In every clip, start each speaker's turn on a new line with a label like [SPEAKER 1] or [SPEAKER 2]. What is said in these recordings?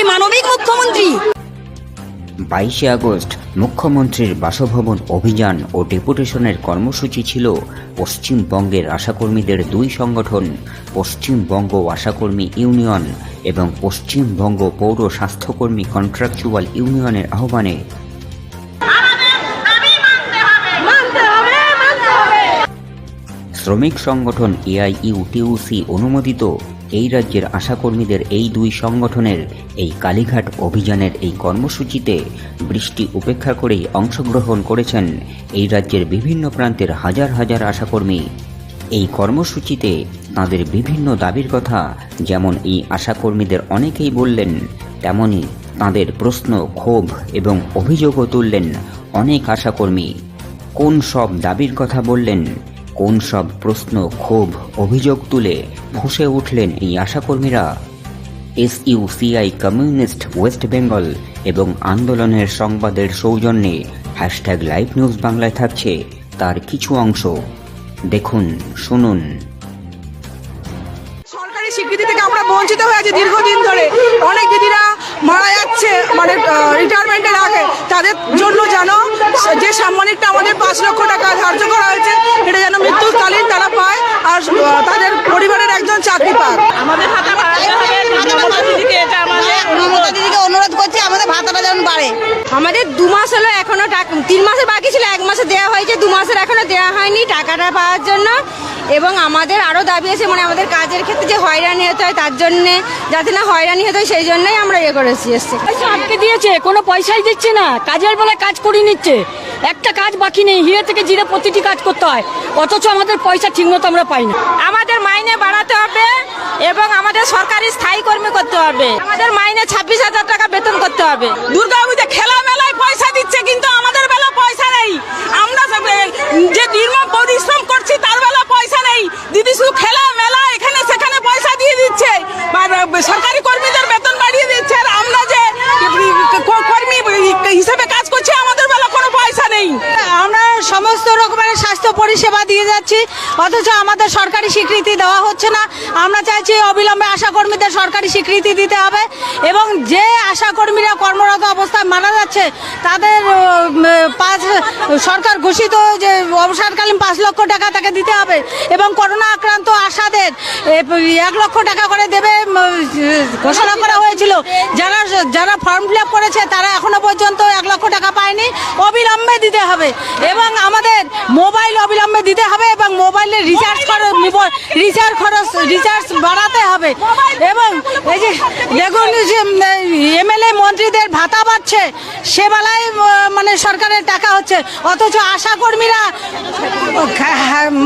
[SPEAKER 1] মুখ্যমন্ত্রী মানবিক মুখ্যমন্ত্রী।
[SPEAKER 2] বাইশে আগস্ট মুখ্যমন্ত্রীর বাসভবন অভিযান ও ডেপুটেশনের কর্মসূচি ছিল পশ্চিমবঙ্গের আশাকর্মীদের দুই সংগঠন, পশ্চিমবঙ্গ আশাকর্মী ইউনিয়ন এবং পশ্চিমবঙ্গ পৌর স্বাস্থ্যকর্মী কন্ট্রাকচুয়াল ইউনিয়নের আহ্বানে শ্রমিক সংগঠন এআইইউটিউসি অনুমোদিত। এই রাজ্যের আশাকর্মীদের এই দুই সংগঠনের এই কালীঘাট অভিযানের এই কর্মসূচিতে বৃষ্টি উপেক্ষা করেই অংশগ্রহণ করেছেন এই রাজ্যের বিভিন্ন প্রান্তের হাজার হাজার আশাকর্মী। এই কর্মসূচিতে তাদের বিভিন্ন দাবির কথা যেমন এই আশাকর্মীদের অনেকেই বললেন, তেমনি তাদের প্রশ্ন, ক্ষোভ এবং অভিযোগও তুললেন অনেক আশাকর্মী। কোন সব দাবির কথা বললেন কোন সব প্রশ্ন ক্ষোভ, অভিযোগ তুলে ফুঁসে উঠলেন এই আশাকর্মীরা। এসইউসিআই কমিউনিস্ট ওয়েস্ট বেঙ্গল এবং আন্দোলনের সংবাদের সৌজন্যে হ্যাশট্যাগ লাইভ নিউজ বাংলায় থাকছে তার কিছু অংশ। দেখুন, শুনুন।
[SPEAKER 3] সরকারি স্বীকৃতি থেকে আমরা বঞ্চিত হয়ে দীর্ঘদিন ধরে। অনেক দিদিরা মারা যাচ্ছে মানে রিটায়ারমেন্টের আগে। তাদের জন্য যেন যে সাম্মানিকটা আমাদের পাঁচ লক্ষ টাকা ধার্য করা হয়েছে এটা যেন মৃত্যুকালীন তারা পায় আর আহ, তাদের পরিবারের একজন চাকরি পাক
[SPEAKER 4] আমাদের ভাতা বাড়াতে হবে মমতা দিদিকে এটা আমাদের
[SPEAKER 1] মমতা দিদিকে অনুরোধ করছি আমাদের ভাতাটা যেন বাড়ে আমাদের দু মাস হলো এখনও টাকা তিন মাসের বাকি ছিল এক মাসে দেওয়া হয়েছে দু মাসের এখনও দেওয়া হয়নি টাকাটা পাওয়ার জন্য এবং আমাদের আরও দাবি আছে মানে আমাদের কাজের ক্ষেত্রে যে হয়রানি হতে হয় তার জন্যে যাতে না হয়রানি হতে হয় সেই জন্যই আমরা ইয়ে করেছি এসছি।
[SPEAKER 5] আটকে দিয়েছে কোনো পয়সাই দিচ্ছে না কাজের বেলায় কাজ করিয়ে নিচ্ছে। একটা কাজ বাকি নেই হিরে থেকে জিরে প্রতিটি কাজ করতে হয় অথচ আমাদের পয়সা ঠিকমতো আমরা পাই না
[SPEAKER 4] আমাদের মাইনে বাড়াতে হবে এবং আমাদের সরকারি স্থায়ী কর্মী করতে হবে। আমাদের মাইনে ছাব্বিশ হাজার টাকা বেতন করতে হবে।
[SPEAKER 3] দুর্গা পুজো খেলা মেলায় পয়সা দিচ্ছে কিন্তু আমাদের বেলা পয়সা নেই আমরা সব, এ, যে নির্মম পরিশ্রম করছি, তার বেলা পয়সা নেই। দিদি শুধু খেলা, মেলা, এখানে, সেখানে পয়সা দিয়ে দিচ্ছে। সরকারি কর্মীদের বেতন বাড়িয়ে দিচ্ছে। আর আমরা যে কর্মী হিসেবে কাজ করছি আমাদের বেলা কোনো পয়সা নেই
[SPEAKER 6] আমরা সমস্ত রকমের স্বাস্থ্য পরিষেবা দিয়ে যাচ্ছি, অথচ আমাদের সরকারি স্বীকৃতি দেওয়া হচ্ছে না। আমরা চাইছি অবিলম্বে আশাকর্মীদের সরকারি স্বীকৃতি দিতে হবে এবং যে আশাকর্মীরা কর্মরত অবস্থায় মারা যাচ্ছে, তাদের পাঁচ, সরকার ঘোষিত যে অবসরকালীন পাঁচ লক্ষ টাকা তাকে দিতে হবে এবং করোনা আক্রান্ত আশাদের এক লক্ষ টাকা করে দেবে ঘোষণা করা হয়েছিল। যারা যারা ফর্ম ফিল করেছে, তারা এখনও পর্যন্ত এক লক্ষ টাকা পায়নি। অবিলম্বে দিতে হবে। এবং আমাদের মোবাইল অবিলম্বে দিতে হবে এবং মোবাইলের রিচার্জ খরচ রিচার্জ খরচ রিচার্জ বাড়াতে হবে। এবং এই যে দেখুন যে এমএলএ মন্ত্রীদের ভাতা বাড়ছে সে বেলায় মানে সরকারের টাকা হচ্ছে অথচ আশাকর্মীরা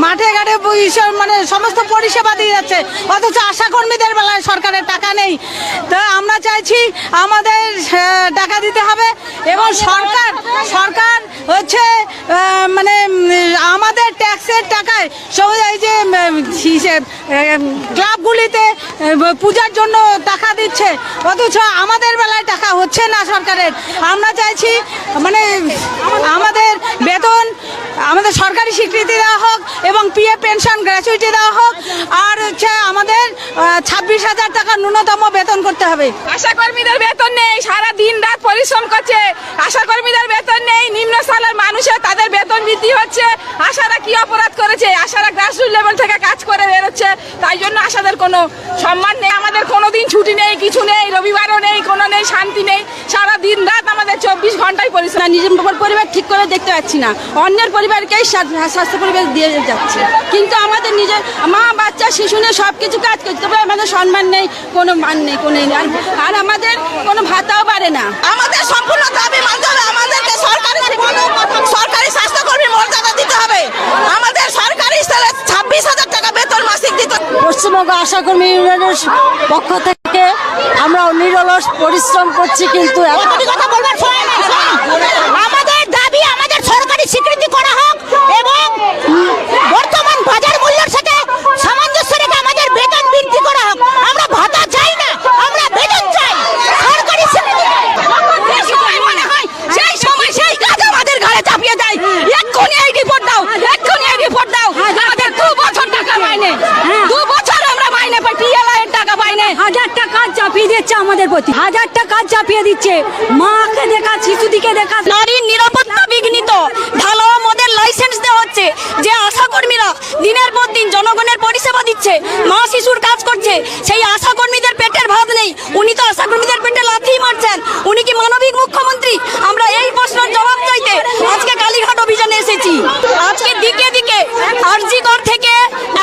[SPEAKER 6] মাঠে ঘাটে মানে সমস্ত পরিষেবা দিয়ে যাচ্ছে। অথচ আশাকর্মীদের বেলায় সরকারের টাকা নেই। তো আমরা চাইছি আমাদের টাকা দিতে হবে এবং সরকার সরকার হচ্ছে মানে আমাদের ট্যাক্সের টাকায় সব এই যে ক্লাবগুলিতে পূজার জন্য টাকা দিচ্ছে। অথচ আমাদের বেলায় টাকা হচ্ছে না সরকারের। আমরা চাইছি মানে আমাদের বেতন আমাদের সরকারি স্বীকৃতি দেওয়া হোক এবং পিএফ পেনশন গ্র্যাচুইটি দেওয়া হোক, আর হচ্ছে আমাদের ছাব্বিশ হাজার টাকা ন্যূনতম বেতন করতে হবে।
[SPEAKER 4] আশা কর্মীদের বেতন নেই, সারা দিন রাত পরিশ্রম করছে। আশা কর্মীদের বেতন নেই, নিম্ন স্তরের মানুষের তাদের বেতন বৃদ্ধি হচ্ছে। আশারা কি অপরাধ করেছে? আশারা গ্রাসরুট লেভেল থেকে কাজ করে বেরোচ্ছে তাই জন্য আশাদের কোনো সম্মান নেই। আমাদের কোনো দিন ছুটি নেই, কিছু নেই, রবিবারও নেই, কোনো নেই, শান্তি নেই সারা দিন রাত আমাদের চব্বিশ ঘন্টায় পরিশ্রম
[SPEAKER 1] না নিজের পরিবার ঠিক করে দেখতে পাচ্ছি না। অন্যের পরিবারকেই স্বাস্থ্য পরিবার দিয়ে যাচ্ছে। কিন্তু আমাদের নিজের মা বাচ্চা শিশু নিয়ে সব কিছু কাজ করতে তবে আমাদের সম্মান নেই কোনো মান নেই কোনো আর- আমাদের কোনো ভাতাও বাড়ে না।
[SPEAKER 3] আমাদের সম্পূর্ণ দাবি মানতে হবে। আমাদেরকে সরকারি সরকারি স্বাস্থ্যকর্মী মর্যাদা দিতে হবে। আমাদের সরকারি স্তরে ছাব্বিশ হাজার টাকা বেতন মাসিক দিতে
[SPEAKER 5] পশ্চিমবঙ্গ আশাকর্মী ইউনিয়নের পক্ষ থেকে আমরা নিরলস পরিশ্রম করছি কিন্তু
[SPEAKER 6] কথা বলবার সময় নেই আমাদের দাবি, আমাদের সরকারি স্বীকৃতি করা হোক এবং বর্তমান বাজার মূল্যের সাথে সামঞ্জস্য রেখে আমাদের বেতন বৃদ্ধি করা হোক। আমরা ভাতা চাই না, আমরা বেতন চাই। সরকারি স্বীকৃতি
[SPEAKER 3] সেই সময় সেই কাজ আমাদের ঘরে চাপিয়ে দেয়। এক্ষুনি এই রিপোর্ট দাও, এক্ষুনি এই রিপোর্ট দাও। আমাদের দু বছর টাকা মাইনে, দু বছর আমরা মাইনে পাই পিএলআই এর টাকা পাইনে
[SPEAKER 5] হাজার টাকা চাপিয়ে দিচ্ছে আমাদের
[SPEAKER 7] প্রতি। হাজারটা কাজ চাপিয়ে দিচ্ছে। মাকে দেখা দেখা।
[SPEAKER 5] নারীর নিরাপত্তা বিঘ্নিত। ঢালাও মদের লাইসেন্স দেওয়া হচ্ছে। যে আশাকর্মীরা দিনের পর দিন জনগণের পরিষেবা দিচ্ছে, মা শিশুর কাজ করছে, সেই আশাকর্মীদের পেটের ভাত নেই। উনি তো আশাকর্মীদের পেটে লাথি মারছেন উনি কি মানবিক মুখ্যমন্ত্রী আমরা এই প্রশ্নের জবাব চাইতে আজকে কালীঘাট অভিযানে এসেছি আজকে দিকে দিকে আরজিগড় থেকে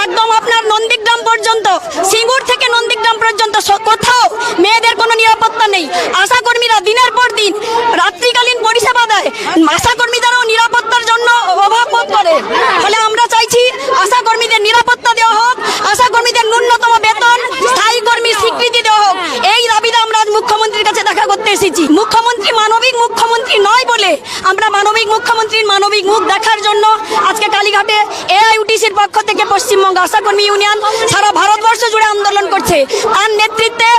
[SPEAKER 5] একদম আপনার নন্দীগ্রাম পর্যন্ত সিঙ্গুর থেকে নন্দীগ্রাম পর্যন্ত স- কোথাও মেয়েদের কোনো নিরাপত্তা নেই আশাকর্মীরা দিনের পর দিন, রাত্রিকালীন পরিষেবা দেয়। আশা কর্মীদেরও নিরাপত্তার জন্য অভাব বোধ করে। ফলে আমরা চাইছি আশা কর্মীদের নিরাপত্তা দেওয়া হোক, আশা কর্মীদের ন্যূনতম বেতন, স্থায়ী কর্মীর স্বীকৃতি দেওয়া হোক। এই দাবিতে আমরা আজ মুখ্যমন্ত্রীর কাছে দেখা করতে এসেছি। মানবিক মুখ্যমন্ত্রী নয় বলে আমরা মানবিক মুখ্যমন্ত্রীর মানবিক মুখ দেখার জন্য আজকে কালীঘাটে এআইউটিসির পক্ষ থেকে পশ্চিমবঙ্গ আশাকর্মী ইউনিয়ন সারা ভারতবর্ষ জুড়ে আন্দোলন করছে। তার নেতৃত্বে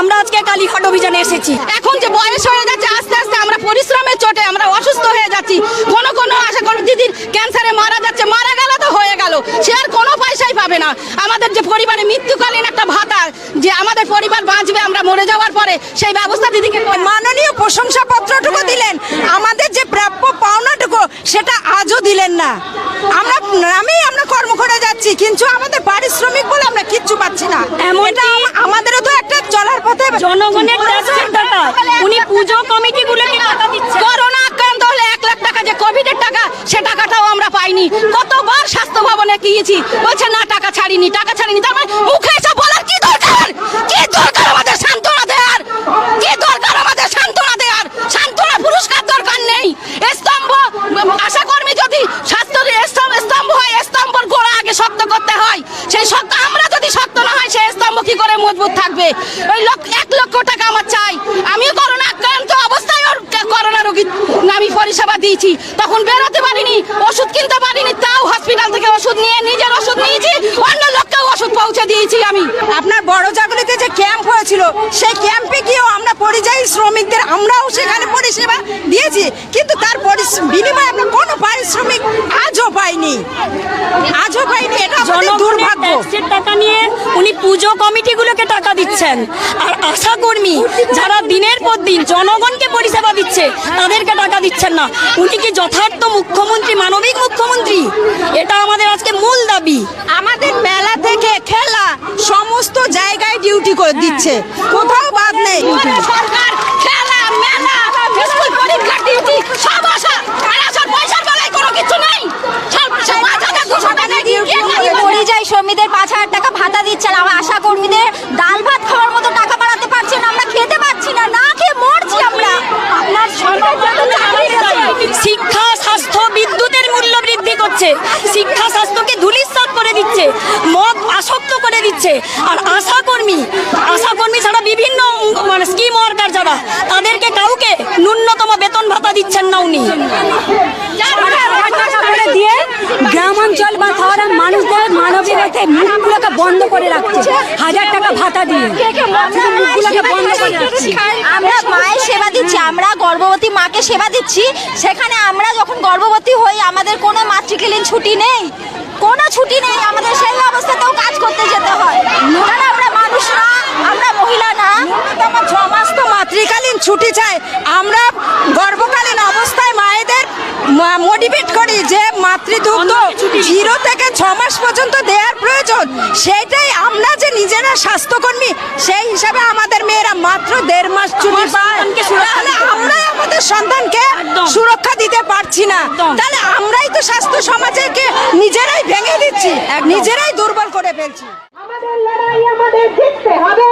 [SPEAKER 5] আমরা আজকে কালীঘাট অভিযানে এসেছি।
[SPEAKER 4] এখন যে বয়স হয়ে যাচ্ছে, আস্তে আস্তে আমরা পরিশ্রমের চোটে আমরা অসুস্থ হয়ে যাচ্ছি। কোনো কোনো আশা করি দিদির ক্যান্সারে মারা যাচ্ছে, মারা গেল তো হয়ে গেল। সে আর কোনো পয়সাই পাবে না। আমাদের যে পরিবারে মৃত্যুকালীন একটা ভাতা, যে আমাদের পরিবার বাঁচবে আমরা মরে যাওয়ার পরে সেই ব্যবস্থা দিদিকে
[SPEAKER 3] মাননীয় প্রশংসাপত্রটুকু দিলেন আমাদের যে প্রাপ্য পাওনাটুকু সেটা আজও দিলেন না। আমরা নামেই আমরা কর্ম করে যাচ্ছি কিন্তু আমাদের পারিশ্রমিক বলে আমরা কিচ্ছু পাচ্ছি না। এটা আমাদেরও তো একটা চলার পথে
[SPEAKER 5] জনগণের উনি পুজো কমিটিগুলোকে টাকা দিচ্ছে
[SPEAKER 4] করোনা আক্রান্ত হলে এক লাখ টাকা যে কোভিডের টাকা সে টাকাটাও আমরা পাইনি। কতবার স্বাস্থ্য ভবনে গিয়েছি বলছে না টাকা ছাড়িনি টাকা ছাড়িনি। তার মানে মুখে এসে বলার কি দরকার কি দরকার আমাদের সান্ত্বনা দেওয়ার কি দরকার আমাদের সান্ত্বনা দেওয়ার সান্ত্বনা পুরস্কার দরকার নেই স্তম্ভ আশা কর্মী যদি স্বাস্থ্য স্তম্ভ স্তম্ভ হয় স্তম্ভর গোড়া আগে শক্ত করতে হয় সেই শক্ত আমরা যদি শক্ত না হয় সেই স্তম্ভ কি করে মজবুত থাকবে ওই লক্ষ এক লক্ষ টাকা আমার চাই আমিও করোনা আক্রান্ত অবস্থায় ওর করোনা রোগী আমি পরিষেবা দিয়েছি। তখন বেরোতে পারিনি, ওষুধ কিনতে পারিনি, তাও হসপিটাল থেকে ওষুধ নিয়ে, নিজের ওষুধ নিয়েছি, অন্য লোককেও ওষুধ পৌঁছে দিয়েছি আমি।
[SPEAKER 3] আপনার বড় জাগুলিতে যে ক্যাম্প হয়েছিল, সেই ক্যাম্পে গিয়েও আমরা পরিযায়ী শ্রমিকদের আমরাও সেখানে পরিষেবা দিয়েছি। বিনিময়ে আমরা কোনো পারিশ্রমিক আজও পাইনি। আজও পাইনি এটা দুর্ভাগ্য।
[SPEAKER 5] টাকা নিয়ে উনি পুজো কমিটিগুলোকে টাকা দিচ্ছেন। আর আশাকর্মী যারা দিনের পর দিন জনগণকে পরিষেবা দিচ্ছে তাদেরকে টাকা দিচ্ছেন না। উনি কি যথার্থ মুখ্যমন্ত্রী মানবিক মুখ্যমন্ত্রী? এটা আমাদের আজকে মূল দাবি।
[SPEAKER 3] আমাদের মেলা থেকে খেলা সমস্ত জায়গায় ডিউটি করে দিচ্ছে। কোথাও বাদ নেই।
[SPEAKER 4] সরকার খেলা মেলা স্কুল পরীক্ষা ডিউটি সব আশা আর আসার পয়সার বেলায় কোনো কিছু নেই সব সব পাঁচ হাজার দুশো টাকা ডিউটি
[SPEAKER 1] শ্রমিকদের পাঁচ হাজার টাকা ভাতা দিচ্ছেন। আমার আশা কর্মীদের ডাল ভাত খাওয়ার মতো টাকা বাড়াতে পারছেন। না আমরা খেতে পাচ্ছি না না খেয়ে মরছি আমরা। আপনার সরকার
[SPEAKER 5] শিক্ষা স্বাস্থ্য বিদ্যুতের মূল্য বৃদ্ধি করছে। শিক্ষা স্বাস্থ্যকে ধুলিস্বাদ করে দিচ্ছে। মদ আসক্ত করে দিচ্ছে। আর আশাকর্মী আশাকর্মী ছাড়া বিভিন্ন মানে স্কিম ওয়ার্কার যারা তাদেরকে কাউকে ন্যূনতম বেতন ভাতা দিচ্ছেন না উনি।
[SPEAKER 7] গ্রামাঞ্চল বা শহরের মানুষদের মানবিকতে মুখগুলোকে বন্ধ করে রাখছে। হাজার টাকা ভাতা দিয়ে। মুখগুলোকে বন্ধ করে রাখছে।
[SPEAKER 1] আমরা মায়ের সেবা দিচ্ছি আমরা গর্ভবতী মাকে সেবা দিচ্ছি। সেখানে আমরা যখন গর্ভবতী হই আমাদের কোনো মাতৃকালীন ছুটি নেই। কোনো ছুটি নেই আমাদের সেই অবস্থাতেও কাজ করতে যেতে হয়। কারণ আমরা মানুষ না আমরা মহিলা না।
[SPEAKER 3] ন্যূনতম ছ মাস তো মাতৃকালীন ছুটি চাই। আমরা গর্ভকালীন মোটিভেট করি যে মাতৃদুগ্ধ জিরো থেকে ছ মাস পর্যন্ত দেওয়ার প্রয়োজন সেটাই আমরা যে নিজেরা স্বাস্থ্যকর্মী সেই হিসাবে আমাদের মেয়েরা মাত্র দেড় মাস ছুটি পায়। তাহলে আমরাই আমাদের সন্তানকে সুরক্ষা দিতে পারছি না। তাহলে আমরাই তো স্বাস্থ্য সমাজকে নিজেরাই ভেঙে দিচ্ছি নিজেরাই দুর্বল করে ফেলছি।
[SPEAKER 8] আমাদের লড়াই আমাদের জিততে হবে।